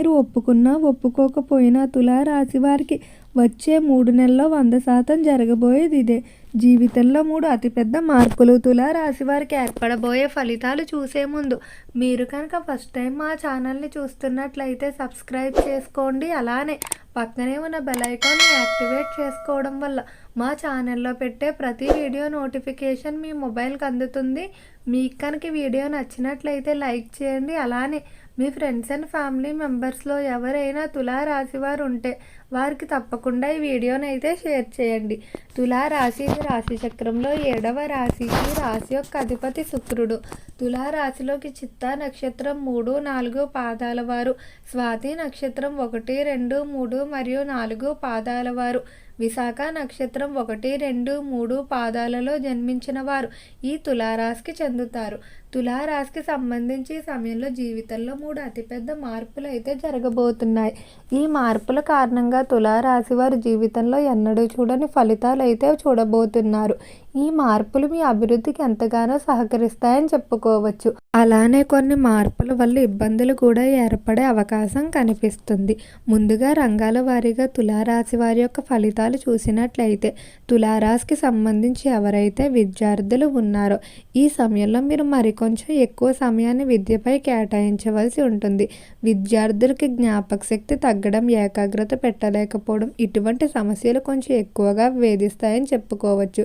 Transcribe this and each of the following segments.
మీరు ఒప్పుకున్నా ఒప్పుకోకపోయినా తులారాశి వారికి వచ్చే మూడు నెలల్లో వంద శాతం జరగబోయేది ఇదే. జీవితంలో మూడు అతిపెద్ద మార్పులు తులారాశి వారికి ఏర్పడబోయే ఫలితాలు చూసే ముందు మీరు కనుక ఫస్ట్ టైం మా ఛానల్ని చూస్తున్నట్లయితే సబ్స్క్రైబ్ చేసుకోండి. అలానే పక్కనే ఉన్న బెల్ ఐకాన్ని యాక్టివేట్ చేసుకోవడం వల్ల మా ఛానల్లో పెట్టే ప్రతి వీడియో నోటిఫికేషన్ మీ మొబైల్కి అందుతుంది. మీకు కనుక వీడియో నచ్చినట్లయితే లైక్ చేయండి. అలానే మీ ఫ్రెండ్స్ అండ్ ఫ్యామిలీ మెంబర్స్లో ఎవరైనా తులారాశి వారు ఉంటే వారికి తప్పకుండా ఈ వీడియోని అయితే షేర్ చేయండి. తులారాశి రాశి చక్రంలో ఏడవ రాశి. ఈ రాశి యొక్క అధిపతి శుక్రుడు. తులారాశిలోకి చిత్తా నక్షత్రం మూడు నాలుగు పాదాల వారు. స్వాతి నక్షత్రం ఒకటి రెండు మూడు మరియు నాలుగు పాదాల వారు. విశాఖ నక్షత్రం ఒకటి రెండు మూడు పాదాలలో జన్మించిన వారు. ఈ తులారాశికి చెందుతారు. తులారాశికి సంబంధించి సమయంలో జీవితంలో మూడు అతిపెద్ద మార్పులు అయితే జరగబోతున్నాయి. ఈ మార్పుల కారణంగా తులారాశి వారి జీవితంలో ఎన్నడూ చూడని ఫలితాలు అయితే చూడబోతున్నారు. ఈ మార్పులు మీ అభివృద్ధికి ఎంతగానో సహకరిస్తాయని చెప్పుకోవచ్చు. అలానే కొన్ని మార్పుల వల్ల ఇబ్బందులు కూడా ఏర్పడే అవకాశం కనిపిస్తుంది. ముందుగా రంగాల వారీగా తులారాశి వారి యొక్క ఫలితాలు చూసినట్లయితే తులారాశికి సంబంధించి ఎవరైతే విద్యార్థులు ఉన్నారో ఈ సమయంలో మీరు మరికొంచెం ఎక్కువ సమయాన్ని విద్యపై కేటాయించవలసి ఉంటుంది. విద్యార్థులకి జ్ఞాపక శక్తి తగ్గడం ఏకాగ్రత పెట్టలేకపోవడం ఇటువంటి సమస్యలు కొంచెం ఎక్కువగా వేధిస్తాయని చెప్పుకోవచ్చు.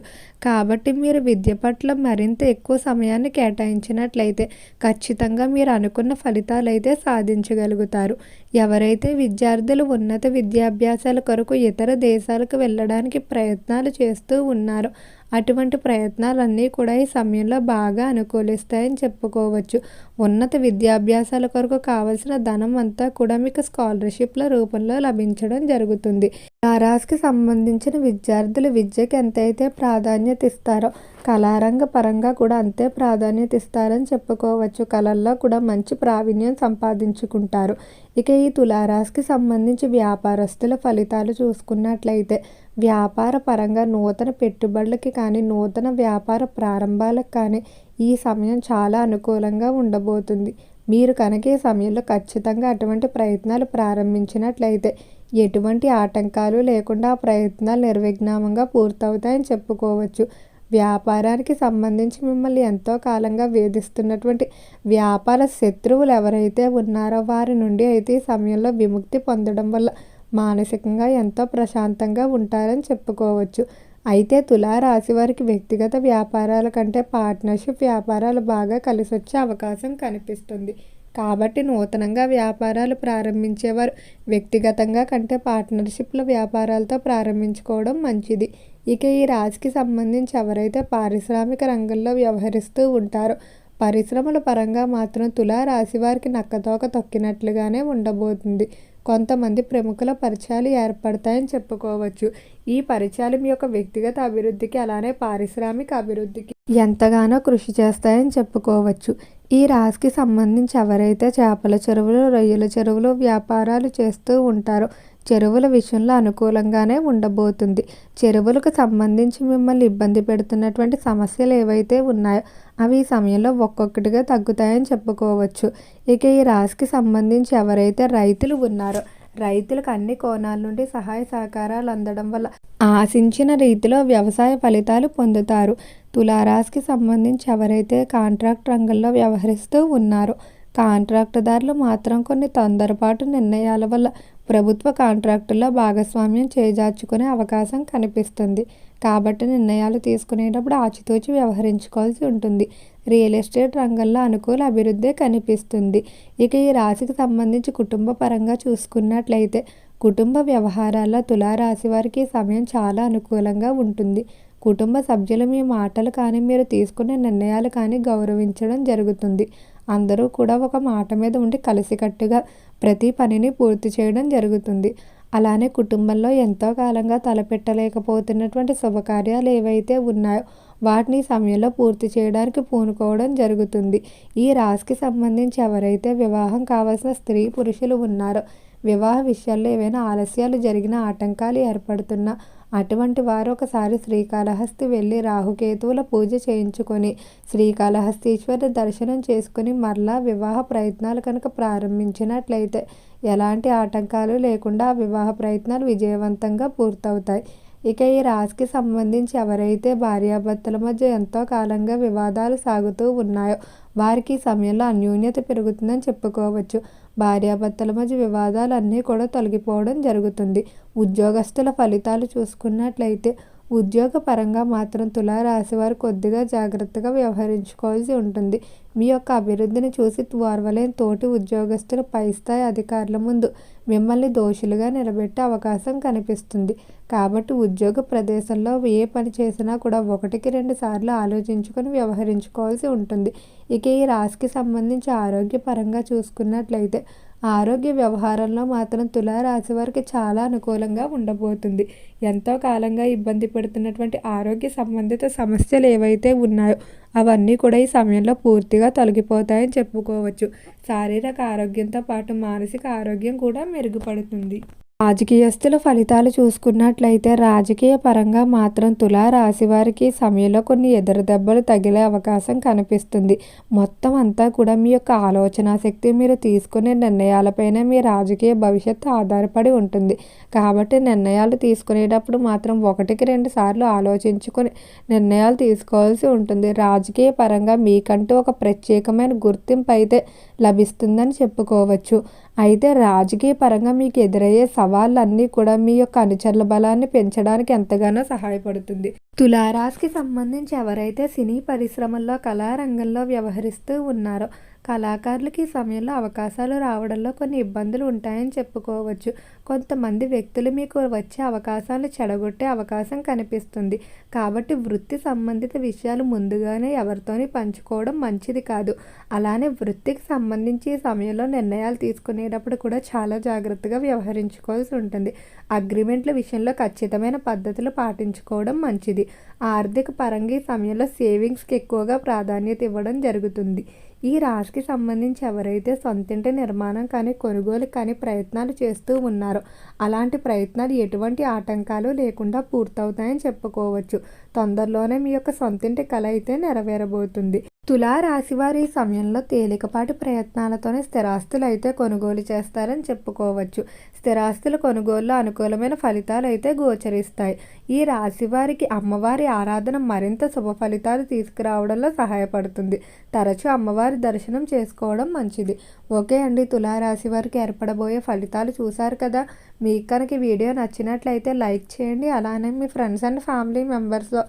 కాబట్టి మీరు విద్య పట్ల మరింత ఎక్కువ సమయాన్ని కేటాయించినట్లయితే ఖచ్చితంగా మీరు అనుకున్న ఫలితాలు అయితే సాధించగలుగుతారు. ఎవరైతే విద్యార్థులు ఉన్నత విద్యాభ్యాసాల కొరకు ఇతర దేశాలకు వెళ్ళడానికి ప్రయత్నాలు చేస్తూ ఉన్నారో అటువంటి ప్రయత్నాలన్నీ కూడా ఈ సమయంలో బాగా అనుకూలిస్తాయని చెప్పుకోవచ్చు. ఉన్నత విద్యాభ్యాసాల కొరకు కావలసిన ధనం అంతా కూడా మీకు స్కాలర్షిప్ల రూపంలో లభించడం జరుగుతుంది. రారాస్కి సంబంధించిన విద్యార్థులు విద్యకు ఎంతైతే ప్రాధాన్యత ఇస్తారో కళారంగ పరంగా కూడా అంతే ప్రాధాన్యత ఇస్తారని చెప్పుకోవచ్చు. కళల్లో కూడా మంచి ప్రావీణ్యం సంపాదించుకుంటారు. ఇక ఈ తులారాశికి సంబంధించి వ్యాపారస్తుల ఫలితాలు చూసుకున్నట్లయితే వ్యాపార పరంగా నూతన పెట్టుబడులకి కానీ నూతన వ్యాపార ప్రారంభాలకు కానీ ఈ సమయం చాలా అనుకూలంగా ఉండబోతుంది. మీరు కనుక ఈ సమయంలో ఖచ్చితంగా అటువంటి ప్రయత్నాలు ప్రారంభించినట్లయితే ఎటువంటి ఆటంకాలు లేకుండా ఆ ప్రయత్నాలు నిర్విఘ్నంగా పూర్తవుతాయని చెప్పుకోవచ్చు. వ్యాపారానికి సంబంధించి మిమ్మల్ని ఎంతో కాలంగా వేధిస్తున్నటువంటి వ్యాపార శత్రువులు ఎవరైతే ఉన్నారో వారి నుండి అయితే ఈ సమయంలో విముక్తి పొందడం వల్ల మానసికంగా ఎంతో ప్రశాంతంగా ఉంటారని చెప్పుకోవచ్చు. అయితే తులారాశి వారికి వ్యక్తిగత వ్యాపారాల కంటే పార్ట్నర్షిప్ వ్యాపారాలు బాగా కలిసొచ్చే అవకాశం కనిపిస్తుంది. కాబట్టి నూతనంగా వ్యాపారాలు ప్రారంభించేవారు వ్యక్తిగతంగా కంటే పార్ట్నర్షిప్ల వ్యాపారాలతో ప్రారంభించుకోవడం మంచిది. ఇక ఈ రాశికి సంబంధించి ఎవరైతే పారిశ్రామిక రంగంలో వ్యవహరిస్తూ ఉంటారో పరిశ్రమల పరంగా మాత్రం తులారాశి వారికి నక్కతోక తొక్కినట్లుగానే ఉండబోతుంది. కొంతమంది ప్రముఖుల పరిచయాలు ఏర్పడతాయని చెప్పుకోవచ్చు. ఈ పరిచయాలు మీ యొక్క వ్యక్తిగత అభివృద్ధికి అలానే పారిశ్రామిక అభివృద్ధికి ఎంతగానో కృషి చేస్తాయని చెప్పుకోవచ్చు. ఈ రాశికి సంబంధించి ఎవరైతే చేపల చెరువులు రొయ్యల చెరువులు వ్యాపారాలు చేస్తూ ఉంటారో చెరువుల విషయంలో అనుకూలంగానే ఉండబోతుంది. చెరువులకు సంబంధించి మిమ్మల్ని ఇబ్బంది పెడుతున్నటువంటి సమస్యలు ఏవైతే ఉన్నాయో అవి ఈ సమయంలో ఒక్కొక్కటిగా తగ్గుతాయని చెప్పుకోవచ్చు. ఇక ఈ రాశికి సంబంధించి ఎవరైతే రైతులు ఉన్నారో రైతులకు అన్ని కోణాల నుండి సహాయ సహకారాలు అందడం వల్ల ఆశించిన రీతిలో వ్యవసాయ ఫలితాలు పొందుతారు. తులారాశికి సంబంధించి ఎవరైతే కాంట్రాక్ట్ రంగంలో వ్యవహరిస్తూ ఉన్నారో కాంట్రాక్టుదారులు మాత్రం కొన్ని తొందరపాటు నిర్ణయాల వల్ల ప్రభుత్వ కాంట్రాక్టుల్లో భాగస్వామ్యం చేజార్చుకునే అవకాశం కనిపిస్తుంది. కాబట్టి నిర్ణయాలు తీసుకునేటప్పుడు ఆచితూచి వ్యవహరించుకోవాల్సి ఉంటుంది. రియల్ ఎస్టేట్ రంగంలో అనుకూల అభివృద్ధి కనిపిస్తుంది. ఇక ఈ రాశికి సంబంధించి కుటుంబ పరంగా చూసుకున్నట్లయితే కుటుంబ వ్యవహారాల్లో తులారాశి వారికి సమయం చాలా అనుకూలంగా ఉంటుంది. కుటుంబ సభ్యులు మీ మాటలు కానీ మీరు తీసుకునే నిర్ణయాలు కానీ గౌరవించడం జరుగుతుంది. అందరూ కూడా ఒక మాట మీద ఉండి కలిసికట్టుగా ప్రతి పనిని పూర్తి చేయడం జరుగుతుంది. అలానే కుటుంబంలో ఎంతో కాలంగా తలపెట్టలేకపోతున్నటువంటి శుభకార్యాలు ఏవైతే ఉన్నాయో వాటిని సమయంలో పూర్తి చేయడానికి పూనుకోవడం జరుగుతుంది. ఈ రాశికి సంబంధించి ఎవరైతే వివాహం కావాల్సిన స్త్రీ పురుషులు ఉన్నారో వివాహ విషయాల్లో ఏవైనా ఆలస్యాలు జరిగిన ఆటంకాలు ఏర్పడుతున్నా అటువంటి వారు ఒకసారి శ్రీకాళహస్తి వెళ్ళి రాహుకేతువుల పూజ చేయించుకొని శ్రీకాళహస్తీశ్వరుని దర్శనం చేసుకుని మరలా వివాహ ప్రయత్నాలు కనుక ప్రారంభించినట్లయితే ఎలాంటి ఆటంకాలు లేకుండా ఆ వివాహ ప్రయత్నాలు విజయవంతంగా పూర్తవుతాయి. ఇక ఈ రాశికి సంబంధించి ఎవరైతే భార్యాభర్తల మధ్య ఎంతో కాలంగా వివాదాలు సాగుతూ ఉన్నాయో వారికి ఈ సమయంలో అన్యోన్యత పెరుగుతుందని చెప్పుకోవచ్చు. భార్యాభర్తల మధ్య వివాదాలు అన్నీ కూడా తొలగిపోవడం జరుగుతుంది. ఉద్యోగస్తుల ఫలితాలు చూసుకున్నట్లయితే ఉద్యోగపరంగా మాత్రం తులారాశి వారు కొద్దిగా జాగ్రత్తగా వ్యవహరించుకోవాల్సి ఉంటుంది. మీ యొక్క అభివృద్ధిని చూసి ఓర్వలేని తోటి ఉద్యోగస్తులు పై స్థాయి అధికారుల ముందు మిమ్మల్ని దోషులుగా నిలబెట్టే అవకాశం కనిపిస్తుంది. కాబట్టి ఉద్యోగ ప్రదేశంలో ఏ పని చేసినా కూడా ఒకటికి రెండు సార్లు ఆలోచించుకొని వ్యవహరించుకోవాల్సి ఉంటుంది. ఇక ఈ రాశికి సంబంధించి ఆరోగ్యపరంగా చూసుకున్నట్లయితే ఆరోగ్య వ్యవహారంలో మాత్రం తులారాశి వారికి చాలా అనుకూలంగా ఉండబోతుంది. ఎంతో కాలంగా ఇబ్బంది పడుతున్నటువంటి ఆరోగ్య సంబంధిత సమస్యలు ఏవైతే ఉన్నాయో అవన్నీ కూడా ఈ సమయంలో పూర్తిగా తొలగిపోతాయని చెప్పుకోవచ్చు. శారీరక ఆరోగ్యంతో పాటు మానసిక ఆరోగ్యం కూడా మెరుగుపడుతుంది. రాజకీయస్తుల ఫలితాలు చూసుకున్నట్లయితే రాజకీయ పరంగా మాత్రం తులారాశి వారికి సమయంలో కొన్ని ఎదురు దెబ్బలు తగిలే అవకాశం కనిపిస్తుంది. మొత్తం అంతా కూడా మీ యొక్క ఆలోచన శక్తి మీరు తీసుకునే నిర్ణయాలపైన మీ రాజకీయ భవిష్యత్తు ఆధారపడి ఉంటుంది. కాబట్టి నిర్ణయాలు తీసుకునేటప్పుడు మాత్రం ఒకటికి రెండు సార్లు ఆలోచించుకొని నిర్ణయాలు తీసుకోవాల్సి ఉంటుంది. రాజకీయ పరంగా మీకంటూ ఒక ప్రత్యేకమైన గుర్తింపు అయితే లభిస్తుందని చెప్పుకోవచ్చు. అయితే రాజకీయ పరంగా మీకు ఎదురయ్యే సవాళ్ళన్నీ కూడా మీ యొక్క అనుచరుల బలాన్ని పెంచడానికి ఎంతగానో సహాయపడుతుంది. తులారాశికి సంబంధించి ఎవరైతే సినీ పరిశ్రమల్లో కళారంగంలో వ్యవహరిస్తూ ఉన్నారో కళాకారులకి ఈ సమయంలో అవకాశాలు రావడంలో కొన్ని ఇబ్బందులు ఉంటాయని చెప్పుకోవచ్చు. కొంతమంది వ్యక్తులు మీకు వచ్చే అవకాశాలు చెడగొట్టే అవకాశం కనిపిస్తుంది. కాబట్టి వృత్తి సంబంధిత విషయాలు ముందుగానే ఎవరితోని పంచుకోవడం మంచిది కాదు. అలానే వృత్తికి సంబంధించి ఈ సమయంలో నిర్ణయాలు తీసుకునేటప్పుడు కూడా చాలా జాగ్రత్తగా వ్యవహరించుకోవాల్సి ఉంటుంది. అగ్రిమెంట్ల విషయంలో ఖచ్చితమైన పద్ధతులు పాటించుకోవడం మంచిది. ఆర్థిక పరంగా ఈ సమయంలో సేవింగ్స్కి ఎక్కువగా ప్రాధాన్యత ఇవ్వడం జరుగుతుంది. ఈ రాశికి సంబంధించి ఎవరైతే సొంతింటి నిర్మాణం కానీ కొనుగోలు కానీ ప్రయత్నాలు చేస్తూ ఉన్నారో అలాంటి ప్రయత్నాలు ఎటువంటి ఆటంకాలు లేకుండా పూర్తవుతాయని చెప్పుకోవచ్చు. తొందరలోనే మీ యొక్క సొంతింటి కళ అయితే నెరవేరబోతుంది. తులారాశివారు ఈ సమయంలో తేలికపాటి ప్రయత్నాలతోనే స్థిరాస్తులు అయితే కొనుగోలు చేస్తారని చెప్పుకోవచ్చు. స్థిరాస్తుల కొనుగోలులో అనుకూలమైన ఫలితాలు అయితే గోచరిస్తాయి. ఈ రాశి వారికి అమ్మవారి ఆరాధన మరింత శుభ ఫలితాలు తీసుకురావడంలో సహాయపడుతుంది. తరచూ అమ్మవారి దర్శనం చేసుకోవడం మంచిది. ఓకే అండి తులారాశి వారికి ఏర్పడబోయే ఫలితాలు చూశారు కదా? మీకు కనుక వీడియో నచ్చినట్లయితే లైక్ చేయండి. అలానే మీ ఫ్రెండ్స్ అండ్ ఫ్యామిలీ మెంబర్స్లో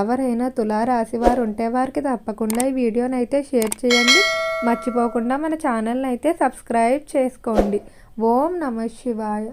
ఎవరైనా తులారాశి వారు ఉంటే వారికి తప్పకుండా ఈ వీడియోని అయితే షేర్ చేయండి. మర్చిపోకుండా మన ఛానల్ని అయితే సబ్స్క్రైబ్ చేసుకోండి. ఓం నమ శివాయ.